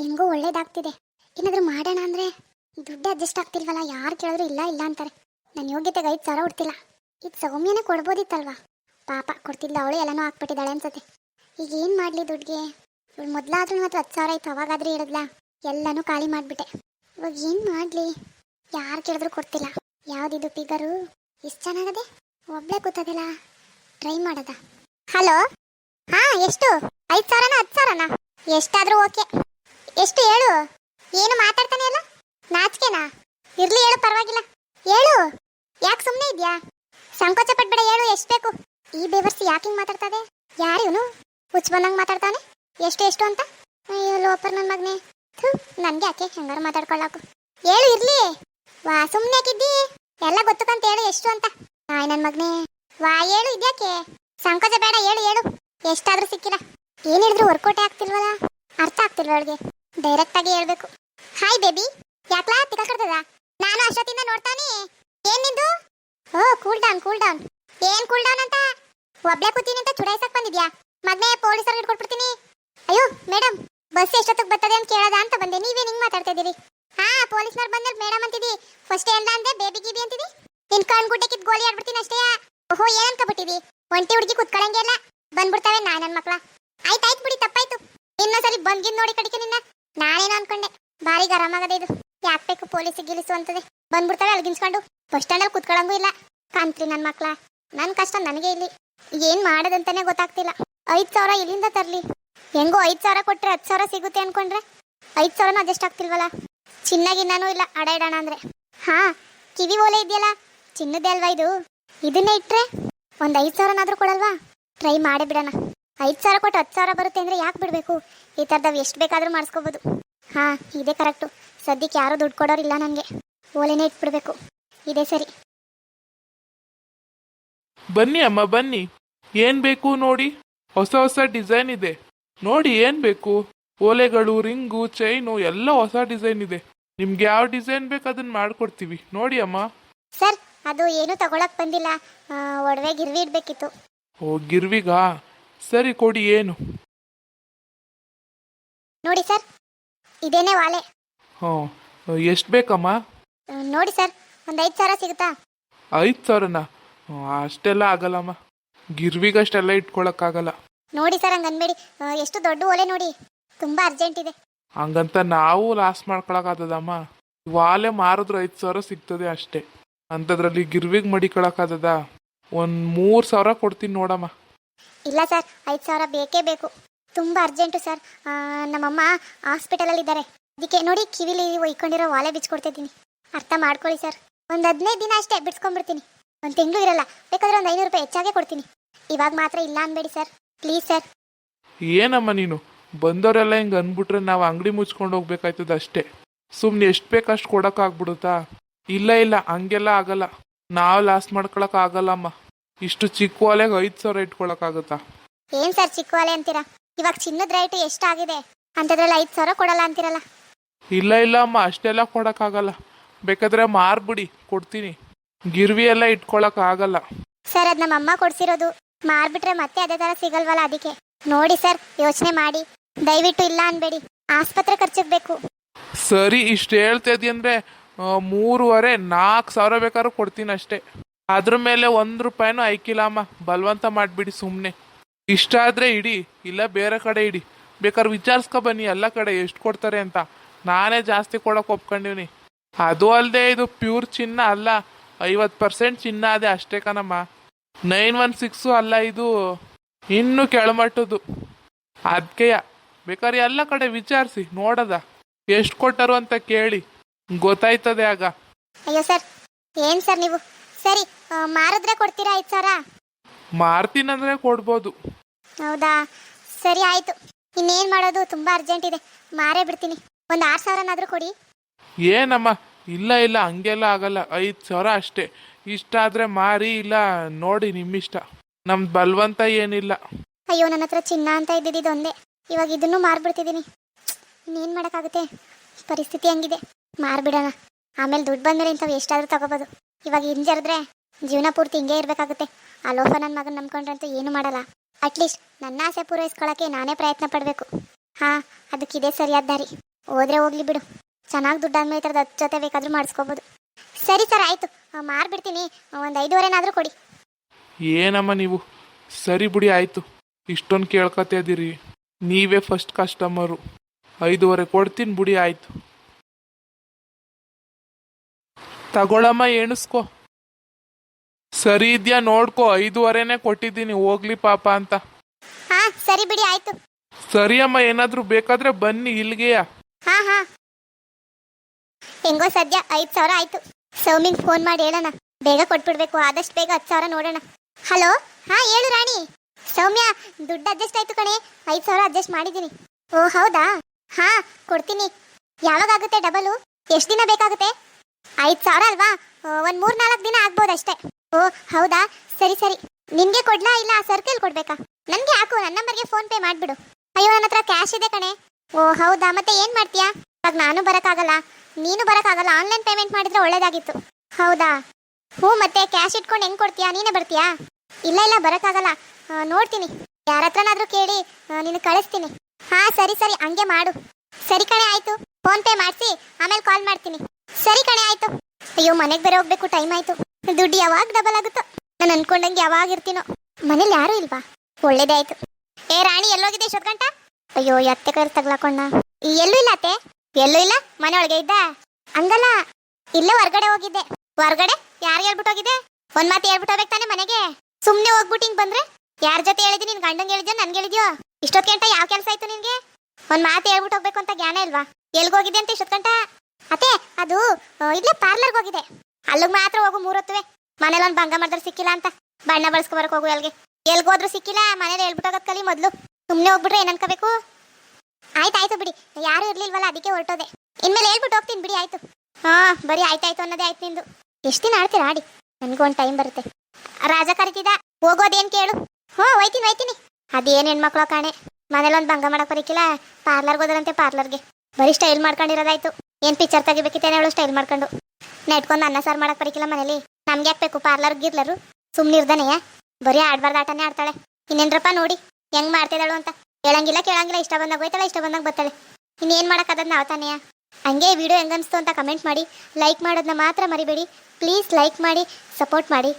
ಹೆಂಗೋ ಒಳ್ಳೇದಾಗ್ತಿದೆ. ಏನಾದರೂ ಮಾಡೋಣ ಅಂದರೆ ದುಡ್ಡು ಅಡ್ಜಸ್ಟ್ ಆಗ್ತಿಲ್ವಲ್ಲ? ಯಾರು ಕೇಳಿದ್ರು ಇಲ್ಲ ಇಲ್ಲ ಅಂತಾರೆ. ನನ್ನ ಯೋಗ್ಯತೆಗೆ ಐದು ಸಾವಿರ ಉಡ್ತಿಲ್ಲ. ಇದು ಸೌಮ್ಯನೇ ಕೊಡ್ಬೋದಿತ್ತಲ್ವಾ? ಪಾಪ ಕೊಡ್ತಿಲ್ಲ ಅವಳು ಎಲ್ಲನೂ ಹಾಕ್ಬಿಟ್ಟಿದ್ದಾಳೆ ಅನ್ಸುತ್ತೆ. ಈಗ ಏನು ಮಾಡಲಿ ದುಡ್ಗೆ? ಇವಳು ಮೊದಲಾದ್ರೂ ಮತ್ತು ಹತ್ತು ಸಾವಿರ ಆಯ್ತು, ಅವಾಗಾದ್ರೂ ಹೇಳಿದ್ಲಾ? ಎಲ್ಲನೂ ಖಾಲಿ ಮಾಡಿಬಿಟ್ಟೆ. ಇವಾಗ ಏನು ಮಾಡಲಿ? ಯಾರು ಕೇಳಿದ್ರು ಕೊಡ್ತಿಲ್ಲ. ಯಾವುದಿದು ಪಿಗರು ಎಷ್ಟು ಚೆನ್ನಾಗದೆ? ಒಬ್ಳೆ ಕೂತದಿಲ್ಲ? ಟ್ರೈ ಮಾಡೋದ? ಹಲೋ ಹಾ, ಎಷ್ಟು? ಐದು ಸಾವಿರನ, ಹತ್ತು ಸಾವಿರನ? ಎಷ್ಟಾದರೂ ಓಕೆ ಎಷ್ಟು ಹೇಳು ಏನು ಮಾತಾಡ್ತಾನೆ ಅಲ್ಲ? ನಾಚಿಕೆನಾ? ಇರ್ಲಿ ಹೇಳು ಪರವಾಗಿಲ್ಲ. ಹೇಳು ಯಾಕೆ ಸುಮ್ಮನೆ ಇದೆಯಾ? ಸಂಕೋಚ ಪಟ್ಬೇಡ ಹೇಳು ಎಷ್ಟು ಬೇಕು? ಈ ಬೇವರ್ಸಿ ಯಾಕೆ ಹಿಂಗೆ ಮಾತಾಡ್ತದೆ ಯಾರು ಇವನು? ಹುಚ್ಚ ಬಂದಂಗೆ ಮಾತಾಡ್ತಾನೆ? ಎಷ್ಟು ಎಷ್ಟು ಅಂತ? ಅಯ್ಯೋ, ಲೋಪರ್ ನನ್ನ ಮಗನೇ. ನನಗೆ ಯಾಕೆ ಹೆಂಗಾರು ಮಾತಾಡ್ಕೊಳ್ಳಾಕು ಹೇಳು ಇರ್ಲಿ. ವಾ ಸುಮ್ಮನೆ ಯಾಕಿದ್ದಿ? ಎಲ್ಲ ಗೊತ್ತಕ್ಕಂತ ಹೇಳು, ಎಷ್ಟು ಅಂತ. ನಾಯ್ ನನ್ನ ಮಗನೇ. ವಾ ಹೇಳು ಇದ್ಯಾಕೆ? ಸಂಕೋಚ ಬೇಡ ಹೇಳು ಹೇಳು ಎಷ್ಟಾದರೂ ಸಿಕ್ಕಿಲ್ಲ ಏನು ಹೇಳಿದ್ರು ವರ್ಕೌಟೇ ಆಗ್ತಿಲ್ವಲ್ಲ? ಅರ್ಥ ಆಗ್ತಿಲ್ವ ಅವಳಿಗೆ? ಡೈರೆಕ್ಟ್ ಆಗಿ ಹೇಳ್ಬೇಕು. ಹಾಯ್ ಬೇಬಿ ಯಾಕ್ಲಾ ತಿಕ್ಕ ಕಡ್ತದ ನಾನು ಅಷ್ಟೊತ್ತಿಂದ ನೋಡ್ತಾನೆ. ಏನ್ ನಿಂದು? ಓ ಕೂಲ್ ಡೌನ್ ಕೂಲ್ ಡೌನ್ ಏನ್ ಕೂಲ್ ಡೌನ್ ಅಂತ? ಒಬ್ಳೆ ಕೂತೀನಿ ಅಂತ ಚುಡಾಯಿಸಕ್ ಬಂದಿದ್ಯಾ? ಮಗ್ನೆ ಪೊಲೀಸರು ಹಿಡ್ಕೊಟ್ಬಿಡ್ತೀನಿ. ಅಯ್ಯೋ ಮೇಡಮ್ ಬಸ್ ಎಷ್ಟೊತ್ತಿಗೆ ಬರ್ತದೆ ಅಂತ ಕೇಳೋದ ಅಂತ ಬಂದೆ. ನೀವೇನ್ ಹಿಂಗ್ ಮಾತಾಡ್ತಾ ಇದೀರಿ ಹಾ, ಪೊಲೀಸ್ನವ್ರು ಬಂದ್ರೆ ಮೇಡಮ್ ಅಂತಿದಿ ಫಸ್ಟ್ ಎಲ್ಲ ಅಂದೆ ಬೇಬಿ ಗಿಬಿ ಅಂತಿದಿ ನಿನ್ ಕಣ್ ಗುಡ್ಡಕ್ಕಿದ್ ಗೋಲಿ ಆಡ್ಬಿಡ್ತೀನಿ ಅಷ್ಟೇ. ಓಹೋ, ಏನ್ ಅನ್ಕೊಬಿಟ್ಟಿದಿ ಒಂಟಿ ಹುಡುಗಿ ಕುತ್ಕೊಳಂಗೆ ಇಲ್ಲ. ಬಂದ್ಬಿಡ್ತಾವೆ ನಾ ನನ್ ಮಕ್ಳ. ಆಯ್ತಾಯ್ತು ಬಿಡಿ, ತಪ್ಪಾಯ್ತು. ಇನ್ನೊಂದ್ಸಲಿ ಬಂದ್ಗಿದ್ ನೋಡಿ ಕಡಿಕೆ ನಿನ್ನ. ನಾನೇನು ಅನ್ಕೊಂಡೆ. ಬಾರಿ ಆಗದೆ ಇದು. ಯಾಕೆ ಬೇಕು ಪೊಲೀಸ್ ಗಿಲಿಸು ಅಂತದೆ ಬಂದ್ಬಿಡ್ತಾವೆ ಅಲ್ಗಿಂಚ್ಕೊಂಡು ಬಸ್ ಸ್ಟ್ಯಾಂಡಲ್ಲಿ ಕುತ್ಕೊಳಂಗೂ ಇಲ್ಲ. ಕಾಂತ್ರಿ ನನ್ನ ಮಕ್ಳ. ನನ್ನ ಕಷ್ಟ ನನಗೆ ಇಲ್ಲಿ. ಏನು ಮಾಡೋದಂತಾನೆ ಗೊತ್ತಾಗ್ತಿಲ್ಲ. ಐದ್ ಸಾವಿರ ಇಲ್ಲಿಂದ ತರ್ಲಿ. ಹೆಂಗೋ ಐದು ಸಾವಿರ ಕೊಟ್ಟರೆ ಹತ್ತು ಸಾವಿರ ಸಿಗುತ್ತೆ ಅನ್ಕೊಂಡ್ರೆ? ಐದು ಸಾವಿರನೂ ಅಡ್ಜಸ್ಟ್ ಆಗ್ತಿಲ್ವಲ್ಲ ಚಿನ್ನಾಗಿನ್ನೂ ಇಲ್ಲ. ಅಡ ಇಡೋಣ ಅಂದ್ರೆ. ಹಾ, ಕಿವಿ ಓಲೆ ಇದೆಯಲ್ಲ? ಚಿನ್ನದೇ ಅಲ್ವಾ ಇದು? ಇದನ್ನೇ ಇಟ್ಟರೆ ಒಂದು ಐದು ಸಾವಿರನಾದ್ರೂ ಕೊಡಲ್ವಾ? ಟ್ರೈ ಮಾಡೇ ಬಿಡೋಣ. ಐದ್ ಸಾವಿರ ಕೊಟ್ಟು ಹತ್ತು ಸಾವಿರ ಬರುತ್ತೆ ಅಂದರೆ ಯಾಕೆ ಬಿಡಬೇಕು? ಈ ಥರದವ್ ಎಷ್ಟು ಬೇಕಾದರೂ ಮಾಡಿಸ್ಕೋಬೋದು. ಹಾಂ ಇದೇ ಕರೆಕ್ಟು ಸದ್ಯಕ್ಕೆ ಯಾರೂ ದುಡ್ಡು ಕೊಡೋರಿಲ್ಲ ನನಗೆ ಓಲೆನೇ ಇಟ್ಬಿಡ್ಬೇಕು. ಇದೇ ಸರಿ. ಬನ್ನಿ ಅಮ್ಮ ಬನ್ನಿ. ಏನ್ ಬೇಕು ನೋಡಿ? ಹೊಸ ಹೊಸ ಡಿಸೈನ್ ಇದೆ. ನೋಡಿ ಏನ್ ಬೇಕು? ಓಲೆಗಳು ರಿಂಗು ಚೈನು ಎಲ್ಲ ಹೊಸ ಡಿಸೈನ್ ಇದೆ. ನಿಮ್ಗೆ ಯಾವ ಡಿಸೈನ್ ಬೇಕು ಅದನ್ನ ಮಾಡ್ಕೊಡ್ತೀವಿ. ನೋಡಿ ಅಮ್ಮ. ಸರ್ ಅದು ಏನು ತಗೊಳಕ್ ಬಂದಿಲ್ಲ. ಒಡವೆ ಗಿರ್ವಿ ಇಡ್ಬೇಕಿತ್ತು. ಓ ಗಿರ್ವಿಗಾ? ಸರಿ ಕೊಡಿ ಏನು? ನೋಡಿ ಸರ್ ಇದೇನೇ ವಾಲೆ. ಹ್ಞೂ ಎಷ್ಟು ಬೇಕಮ್ಮ? ನೋಡಿ ಸರ್ ಒಂದು ಐದು ಸಾವಿರ ಸಿಗುತ್ತಾ? ಐದು ಸಾವಿರನಾ? ಅಷ್ಟೆಲ್ಲ ಆಗಲ್ಲಮ್ಮ. ಗಿರ್ವಿಗಷ್ಟೆಲ್ಲ ಇಟ್ಕೊಳಕ್ಕಾಗಲ್ಲ. ನೋಡಿ ಸರ್ ಹಂಗೆ ಅನ್ಬೇಡಿ ಆ, ಎಷ್ಟು ದೊಡ್ಡ ಓಲೆ ನೋಡಿ. ತುಂಬಾ ಅರ್ಜೆಂಟ್ ಇದೆ. ಹಂಗಂತ ನಾವು ಲಾಸ್ ಮಾಡ್ಕೊಳಕ್ಕಾಗದಮ್ಮ ವಾಲೆ ಮಾರಿದ್ರೆ ಐದು ಸಾವಿರ ಸಿಗ್ತದೆ ಅಷ್ಟೇ. ಅಂಥದ್ರಲ್ಲಿ ಗಿರ್ವಿಗೆ ಮಡಿಕೊಳಕ್ಕಾಗದ ಒಂದು ಮೂರು ಸಾವಿರ ಕೊಡ್ತೀನಿ ನೋಡಮ್ಮ. ಇಲ್ಲ ಸರ್, ಐದು ಸಾವಿರ ಬೇಕೇ ಬೇಕು. ತುಂಬ ಅರ್ಜೆಂಟು ಸರ್. ನಮ್ಮಮ್ಮ ಹಾಸ್ಪಿಟಲಲ್ಲಿ ಇದ್ದಾರೆ ಅದಕ್ಕೆ ನೋಡಿ ಕಿವಿಲಿ ಒಯ್ಕೊಂಡಿರೋ ವಾಲೆ ಬಿಚ್ಕೊಡ್ತಿದ್ದೀನಿ. ಅರ್ಥ ಮಾಡ್ಕೊಳ್ಳಿ ಸರ್. ಒಂದು ಹದಿನೈದು ದಿನ ಅಷ್ಟೇ ಬಿಡ್ಸ್ಕೊಂಡ್ಬಿಡ್ತೀನಿ. ಒಂದು ತಿಂಗಳು ಇರಲ್ಲ, ಬೇಕಾದ್ರೆ ಒಂದು ಐನೂರು ರೂಪಾಯಿ ಹೆಚ್ಚಾಗೆ ಕೊಡ್ತೀನಿ. ಇವಾಗ ಮಾತ್ರ ಇಲ್ಲ ಅನ್ಬೇಡಿ ಸರ್. Please sir. ಏನಮ್ಮ ನೀನು? ಬಂದವರೆಲ್ಲ ಹಿಂಗೆ ಅಂದ್ಬಿಟ್ರೆ ನಾವು ಅಂಗಡಿ ಮುಚ್ಕೊಂಡು ಹೋಗ್ಬೇಕಾಯ್ತದ ಅಷ್ಟೇ. ಸುಮ್ಮನೆ ಎಷ್ಟು ಬೇಕಷ್ಟು ಕೊಡೋಕ್ಕಾಗ್ಬಿಡುತ್ತಾ? ಇಲ್ಲ ಇಲ್ಲ, ಹಂಗೆಲ್ಲ ಆಗಲ್ಲ. ನಾವು ಲಾಸ್ ಮಾಡ್ಕೊಳಕ್ ಆಗಲ್ಲಮ್ಮ ಇಷ್ಟು ಚಿಕ್ಕ ಒಲೆಗೆ ಐದು ಸಾವಿರ ಇಟ್ಕೊಳಕ್ಕಾಗುತ್ತಾ? ಏನ್ ಸರ್ ಚಿಕ್ಕ ಒಲೆ ಅಂತೀರಾ? ಇವಾಗ ಚಿನ್ನದ ರೇಟ್ ಎಷ್ಟಾಗಿದೆ? ಅಂತದ್ರಲ್ಲಿ ಐದು ಸಾವಿರ ಕೊಡಲ್ಲ ಅಂತೀರಲ್ಲ. ಇಲ್ಲ ಇಲ್ಲ ಅಮ್ಮ ಅಷ್ಟೆಲ್ಲ ಕೊಡೋಕ್ಕಾಗಲ್ಲ. ಬೇಕಾದ್ರೆ ಮಾರ್ಬಿಡಿ ಕೊಡ್ತೀನಿ. ಗಿರ್ವಿ ಎಲ್ಲ ಇಟ್ಕೊಳಕ್ ಆಗಲ್ಲ ಸರ್ ಅದು ನಮ್ಮ ಅಮ್ಮ ಕೊಡ್ಸಿರೋದು. ಮಾರ್ಬಿಟ್ರೆ ಮತ್ತೆ ಅದೇ ತರ ಸಿಗಲ್ವಲ್ಲ ಅದಕ್ಕೆ. ನೋಡಿ ಸರ್ ಯೋಚನೆ ಮಾಡಿ. ದಯವಿಟ್ಟು ಇಲ್ಲ ಅನ್ಬೇಡಿ. ಆಸ್ಪತ್ರೆ ಖರ್ಚಿಗೆ ಬೇಕು. ಸರಿ ಇಷ್ಟು ಹೇಳ್ತಾ ಇದ್ದಿ ಅಂದ್ರೆ ಆ, ಮೂರುವರೆ ನಾಲ್ಕು ಸಾವಿರ ಬೇಕಾದ್ರೂ ಕೊಡ್ತೀನಿ ಅಷ್ಟೇ. ಅದ್ರ ಮೇಲೆ ಒಂದು ರೂಪಾಯಿನೂ ಐಕಿಲ್ಲ ಅಮ್ಮ. ಬಲವಂತ ಮಾಡ್ಬಿಡಿ ಸುಮ್ಮನೆ ಇಷ್ಟ ಆದ್ರೆ ಇಡಿ, ಇಲ್ಲ ಬೇರೆ ಕಡೆ ಇಡಿ. ಬೇಕಾದ್ರೆ ವಿಚಾರಿಸ್ಕೊ ಬನ್ನಿ, ಎಲ್ಲ ಕಡೆ ಎಷ್ಟು ಕೊಡ್ತಾರೆ ಅಂತ. ನಾನೇ ಜಾಸ್ತಿ ಕೊಡೋಕೆ ಒಪ್ಕೊಂಡಿವ್ನಿ. ಅದು ಅಲ್ಲದೆ ಇದು ಪ್ಯೂರ್ ಚಿನ್ನ ಅಲ್ಲ. ಐವತ್ತು ಪರ್ಸೆಂಟ್ ಚಿನ್ನ ಅದೇ ಅಷ್ಟೇ ಕಣಮ್ಮ. ನೈನ್ ಒನ್ ಸಿಕ್ಸು ಅಲ್ಲ ಇದು. ಇನ್ನೂ ಕೆಳಮಟ್ಟದ್ದು. ಅದಕ್ಕೆ ಬೇಕಾದ್ರೆ ಎಲ್ಲ ಕಡೆ ವಿಚಾರಿಸಿ, ನೋಡದ. ಎಷ್ಟು ಕೊಟ್ಟರು ಅಂತ ಕೇಳಿ. ಗೊತ್ತಾಯ್ತದೆ ಆಗ. ಅಯ್ಯೋ ಸರ್, ಏನ್ ಸರ್ ನೀವು? ಸರಿ ಮಾರಿದ್ರೆ ಕೊಡ್ತೀರಾ ಐದು ಸಾವಿರ? ಮಾರ್ತೀನಂದ್ರೆ ಕೊಡ್ಬೋದು. ಹೌದಾ? ಸರಿ ಆಯ್ತು. ಇನ್ನೇನ್ ಮಾಡೋದು? ತುಂಬಾ ಅರ್ಜೆಂಟ್ ಇದೆ. ಮಾರೇ ಬಿಡ್ತೀನಿ. ಒಂದು ಆರ್ ಸಾವಿರನಾದ್ರೂ ಕೊಡಿ. ಏನಮ್ಮ? ಇಲ್ಲ ಇಲ್ಲ ಹಂಗೆಲ್ಲ ಆಗಲ್ಲ. ಐದು ಸಾವಿರ ಅಷ್ಟೇ. ಇಷ್ಟ ಆದ್ರೆ ಮಾರಿ ಇಲ್ಲ ನೋಡಿ ನಿಮ್ಮಿಷ್ಟ. ನಮ್ದು ಬಲ್ವಂತ ಏನಿಲ್ಲ. ಅಯ್ಯೋ ನನ್ನ ಹತ್ರ ಚಿನ್ನ ಅಂತ ಇದ್ದಿದ್ದು ಒಂದೇ ಇವಾಗ ಇದನ್ನು ಮಾರ್ಬಿಡ್ತಿದ್ದೀನಿ. ಇನ್ನೇನ್ ಮಾಡೋಕ್ಕಾಗುತ್ತೆ? ಪರಿಸ್ಥಿತಿ ಹಂಗಿದೆ. ಮಾರ್ಬಿಡೋಣ. ಆಮೇಲೆ ದುಡ್ಡು ಬಂದ್ಮೇಲೆ ಇಂಥವು ಎಷ್ಟಾದ್ರೂ ತಗೋಬೋದು. ಇವಾಗ ಹಿಂಜರಿದ್ರೆ ಜೀವನ ಪೂರ್ತಿ ಹಿಂಗೆ ಇರಬೇಕಾಗುತ್ತೆ. ಆ ಲೋಫ ನನ್ನ ಮಗನ ನಂಬ್ಕೊಂಡ್ರಂತೂ ಏನು ಮಾಡಲ್ಲ. ಅಟ್ಲೀಸ್ಟ್ ನನ್ನ ಆಸೆ ಪೂರೈಸ್ಕೊಳ್ಳೋಕ್ಕೆ ನಾನೇ ಪ್ರಯತ್ನ ಪಡಬೇಕು. ಹಾಂ ಅದಕ್ಕಿದೆ ಸರಿಯಾದ ದಾರಿ. ಹೋದ್ರೆ ಹೋಗ್ಲಿ ಬಿಡು. ಚೆನ್ನಾಗಿ ದುಡ್ಡು ಆದ್ಮೇಲೆ ಈ ಥರದ ಜೊತೆ ಬೇಕಾದರೂ ಮಾಡಿಸ್ಕೋಬೋದು. ಸರಿ ಸರ್, ಆಯಿತು. ಮಾರ್ಬಿಡ್ತೀನಿ. ಒಂದು ಐದುವರೆನಾದರೂ ಕೊಡಿ. ಏನಮ್ಮ ನೀವು? ಸರಿ ಬಿಡಿ, ಆಯಿತು. ಇಷ್ಟೊಂದು ಕೇಳ್ಕೊತಾ ಇದ್ದೀರಿ. ನೀವೇ ಫಸ್ಟ್ ಕಸ್ಟಮರು ಐದೂವರೆ ಕೊಡ್ತೀನಿ ಬಿಡಿ, ಆಯಿತು. ತಗೊಳಮ್ಮ ಎಣಿಸ್ಕೋ. ಸರಿ ಇದ್ಯಾ ನೋಡ್ಕೋ ಐದುವರೆನೆ ಕೊಟ್ಟಿದ್ದೀನಿ ಹೋಗ್ಲಿ ಪಾಪ ಅಂತ. ಹಾಂ ಸರಿ ಬಿಡಿ ಆಯ್ತು. ಸರಿ ಅಮ್ಮ ಏನಾದರೂ ಬೇಕಾದ್ರೆ ಬನ್ನಿ ಇಲ್ಲಿಗೆಯ? ಹಾಂ ಹಾಂ. ಹೆಂಗೋ ಸದ್ಯ ಐದು ಸಾವಿರ ಆಯ್ತು. ಸೌಮಿನ್ ಫೋನ್ ಮಾಡಿ ಹೇಳೋಣ. ಬೇಗ ಕೊಟ್ಬಿಡ್ಬೇಕು ಆದಷ್ಟು ಬೇಗ ಹತ್ತು ಸಾವಿರ ನೋಡೋಣ. ಹಲೋ? ಹಾ ಹೇಳು ರಾಣಿ. ಸೌಮ್ಯ ದುಡ್ಡು ಅಡ್ಜಸ್ಟ್ ಆಯ್ತು ಕಣೆ. ಐದು ಸಾವಿರ ಅಡ್ಜಸ್ಟ್ ಮಾಡಿದ್ದೀನಿ. ಓ ಹೌದಾ? ಹಾ ಕೊಡ್ತೀನಿ. ಯಾವಾಗ ಆಗುತ್ತೆ ಡಬಲು? ಎಷ್ಟು ದಿನ ಬೇಕಾಗುತ್ತೆ? ಐದು ಸಾವಿರ ಅಲ್ವಾ? ಒಂದು ಮೂರು ನಾಲ್ಕು ದಿನ ಆಗ್ಬೋದು ಅಷ್ಟೇ. ಓ, ಹೌದಾ? ಸರಿ ಸರಿ. ನಿನಗೆ ಕೊಡ್ಲಾ ಇಲ್ಲ ಸರ್ಕಲ್ ಕೊಡ್ಬೇಕಾ? ನನಗೆ ಹಾಕು ನನ್ನ ನಂಬರ್ಗೆ ಫೋನ್ ಪೇ ಮಾಡಿಬಿಡು. ಅಯ್ಯೋ ನನ್ನ ಹತ್ರ ಕ್ಯಾಶ್ ಇದೆ ಕಣೆ. ಓ, ಹೌದಾ? ಮತ್ತೆ ಏನ್ ಮಾಡ್ತೀಯಾ? ಇವಾಗ ನಾನು ಬರಕ್ಕಾಗಲ್ಲ. ನೀನು ಬರಕ್ಕಾಗಲ್ಲ. ಆನ್ಲೈನ್ ಪೇಮೆಂಟ್ ಮಾಡಿದ್ರೆ ಒಳ್ಳೇದಾಗಿತ್ತು. ಹೌದಾ? ಹ್ಞೂ ಮತ್ತೆ ಕ್ಯಾಶ್ ಇಟ್ಕೊಂಡು ಹೆಂಗ್ ಕೊಡ್ತೀಯಾ? ನೀನೇ ಬರ್ತೀಯಾ? ಇಲ್ಲ ಇಲ್ಲ, ಬರಕ್ಕಾಗಲ್ಲ. ನೋಡ್ತೀನಿ. ಯಾರ ಹತ್ರನಾದ್ರೂ ಕೇಳಿ ನಿನ್ನ ಕಳಿಸ್ತೀನಿ. ಹಾ, ಸರಿ ಸರಿ. ಹಂಗೆ ಮಾಡು. ಸರಿ ಕಣೆ, ಆಯ್ತು. ಫೋನ್ ಪೇ ಮಾಡಿಸಿ, ಆಮೇಲೆ ಕಾಲ್ ಮಾಡ್ತೀನಿ. ಸರಿ ಕಣೆ, ಆಯ್ತು. ಅಯ್ಯೋ, ಮನೆಗೆ ಬೇರೆ ಹೋಗ್ಬೇಕು ಟೈಮ್ ಆಯ್ತು. ದುಡ್ಡು ಯಾವಾಗ ಡಬಲ್ ಆಗುತ್ತೋ? ನಾನು ಅನ್ಕೊಂಡಂಗೆ ಯಾವಾಗ ಇರ್ತೀನೋ. ಮನೇಲಿ ಯಾರೂ ಇಲ್ವಾ? ಒಳ್ಳೇದೇ ಆಯ್ತು. ಏ, ರಾಣಿ ಎಲ್ಲೋಗಿದೆ ಗಂಟ ಅಯ್ಯೋ ಎತ್ತೆ ಕೈ ತಗ್ಲಾಕೊಂಡ. ಎಲ್ಲೂ ಇಲ್ಲ ಅತ್ತೆ? ಎಲ್ಲೂ ಇಲ್ಲ? ಮನೆ ಒಳಗೆ ಇದ್ದ? ಹಂಗಲ್ಲ. ಇಲ್ಲೇ ಹೊರ್ಗಡೆ ಹೋಗಿದ್ದೆ. ಹೊರ್ಗಡೆ? ಯಾರು ಹೇಳ್ಬಿಟ್ಟು ಹೋಗಿದ್ದೆ? ಒಂದ್ ಮಾತು ಹೇಳ್ಬಿಟ್ಟು ಹೋಗ್ಬೇಕು ತಾನೆ ಮನೆಗೆ? ಸುಮ್ನೆ ಹೋಗ್ಬಿಟ್ಟು ಹಿಂಗ್ ಬಂದ್ರೆ? ಯಾರ ಜೊತೆ ಹೇಳಿದ್ದೆ, ನಿನ್ ಗಂಡಂಗೆ ಹೇಳಿದ್ಯೋ, ನನ್ಗೆ ಹೇಳಿದ್ಯೋ? ಇಷ್ಟೊತ್ತು ಗಂಟ ಯಾವ ಕೆಲಸ ಆಯ್ತು ನಿನ್ಗೆ? ಒಂದ್ ಮಾತು ಹೇಳ್ಬಿಟ್ಟು ಹೋಗ್ಬೇಕು ಅಂತ ಜ್ಞಾನ ಇಲ್ವಾ? ಎಲ್ಗೋಗಿದೆ ಅಂತ ಇಷ್ಟೊತ್ತು ಅತ್ತೆ, ಅದು ಇಲ್ಲೇ ಪಾರ್ಲರ್ಗೆ ಹೋಗಿದೆ. ಅಲ್ಲಿಗೆ ಮಾತ್ರ ಹೋಗು ಮೂರೊತ್ತುವೆ. ಮನೇಲಿ ಒಂದು ಭಂಗ ಮಾಡಿದ್ರೆ ಸಿಕ್ಕಿಲ್ಲ ಅಂತ. ಬಣ್ಣ ಬಳಸ್ಕೊಬರಕ್ಕೆ ಹೋಗು ಎಲ್ಗೆ. ಎಲ್ಗೋದ್ರು ಸಿಕ್ಕಿಲ್ಲ, ಮನೇಲಿ ಹೇಳ್ಬಿಟ್ಟು ಹೋಗೋದ್ ಕಲಿ ಮೊದ್ಲು. ಸುಮ್ನೆ ಹೋಗ್ಬಿಟ್ರೆ ಏನ್ ಅನ್ಕೋಬೇಕು? ಆಯ್ತಾಯ್ತು ಬಿಡಿ. ಯಾರು ಇರ್ಲಿಲ್ವಲ್ಲ, ಅದಕ್ಕೆ ಹೊರಟೋದೆ. ಇನ್ಮೇಲೆ ಹೇಳ್ಬಿಟ್ಟು ಹೋಗ್ತೀನಿ ಬಿಡಿ, ಆಯ್ತು. ಹಾ, ಬರೀ ಆಯ್ತಾಯ್ತು ಅನ್ನೋದೇ ಆಯ್ತು ನಿಂದು. ಎಷ್ಟು ದಿನ ಆಡ್ತೀರಾ, ಆಡಿ? ನನ್ಗೂ ಒಂದು ಟೈಮ್ ಬರುತ್ತೆ. ರಾಜ ಕರಿತಿದ್ದ, ಹೋಗೋದೇನ್ ಕೇಳು. ಹ್ಞೂ, ಹೋಯ್ತೀನಿ ಹೋಯ್ತೀನಿ. ಅದೇನ್ ಹೆಣ್ಮಕ್ಳು ಕಾಣೆ. ಮನೇಲಿ ಒಂದು ಭಂಗ ಮಾಡಕ್ ಬರೀಕಿಲ್ಲ ಪಾರ್ಲರ್ಗೆ ಹೋದ್ರಂತೆ ಪಾರ್ಲರ್ಗೆ ಬರೀ ಸ್ಟೈಲ್ ಮಾಡ್ಕೊಂಡಿರೋದಾಯ್ತು. ಏನ್ ಪಿಕ್ಚರ್ ತೆಗಿಬೇಕಿತ್ತೇನೆ ಹೇಳು ಸ್ಟೈಲ್ ಮಾಡ್ಕೊಂಡು. ನೆಟ್ಕೊಂಡು ಅನ್ನ ಸಾರು ಮಾಡಕ್ ಪಡಿಕಿಲ್ಲ ಮನೇಲಿ. ನಮ್ಗೆ ಯಾಕೆ ಬೇಕು ಗಿರ್ಲರು? ಸುಮ್ಮನೆ ಇರ್ದನೆಯ? ಬರೀ ಆಡ್ಬಾರ್ದು ಆಟನೇ ಆಡ್ತಾಳೆ. ಇನ್ನೇನ್ರಪ್ಪ ನೋಡಿ, ಹೆಂಗ್ ಮಾಡ್ತಿದ್ದಾಳು ಅಂತ. ಹೇಳಂಗಿಲ್ಲ, ಕೇಳಂಗಿಲ್ಲ, ಇಷ್ಟ ಬಂದಾಗ ಹೋಯ್ತಾಳೆ, ಇಷ್ಟ ಬಂದಾಗ ಬರ್ತಾಳೆ. ಇನ್ನೇನ್ ಮಾಡಕ್ಕದ ನಾವು ತಾನೆಯ? ಹಂಗೆ ವಿಡಿಯೋ ಹೆಂಗನ್ಸ್ತು ಅಂತ ಕಮೆಂಟ್ ಮಾಡಿ. ಲೈಕ್ ಮಾಡೋದನ್ನ ಮಾತ್ರ ಮರಿಬೇಡಿ. ಪ್ಲೀಸ್ ಲೈಕ್ ಮಾಡಿ ಸಪೋರ್ಟ್ ಮಾಡಿ.